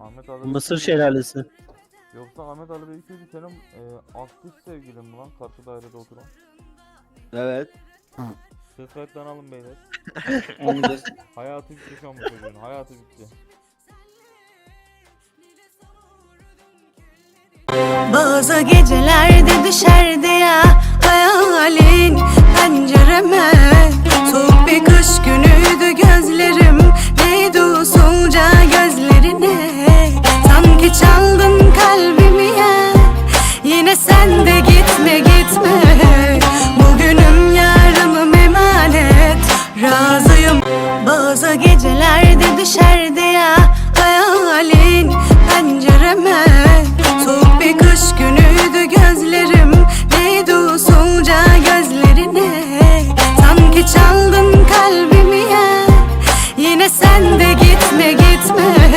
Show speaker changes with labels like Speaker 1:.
Speaker 1: Ahmet Ali Mısır şelalesi. Yoksa Ahmet Ali Beyköy senin e, aktif sevgilin mi lan karşı dairede oturan?
Speaker 2: Evet.
Speaker 1: Ses kayıtlarını alın beyler. Hayatı bitti şu an bu çocuğun. Hayatı bitti.
Speaker 3: Bazı gecelerde düşer Sen de gitme gitme. Bugünüm yarımım emanet. Razıyım. Bazı gecelerde düşerdi ya Hayalin pencereme. Soğuk bir kış günüydü gözlerim. Neydi usulca gözlerine? Sanki çaldın kalbimi ya. Yine sen de gitme gitme.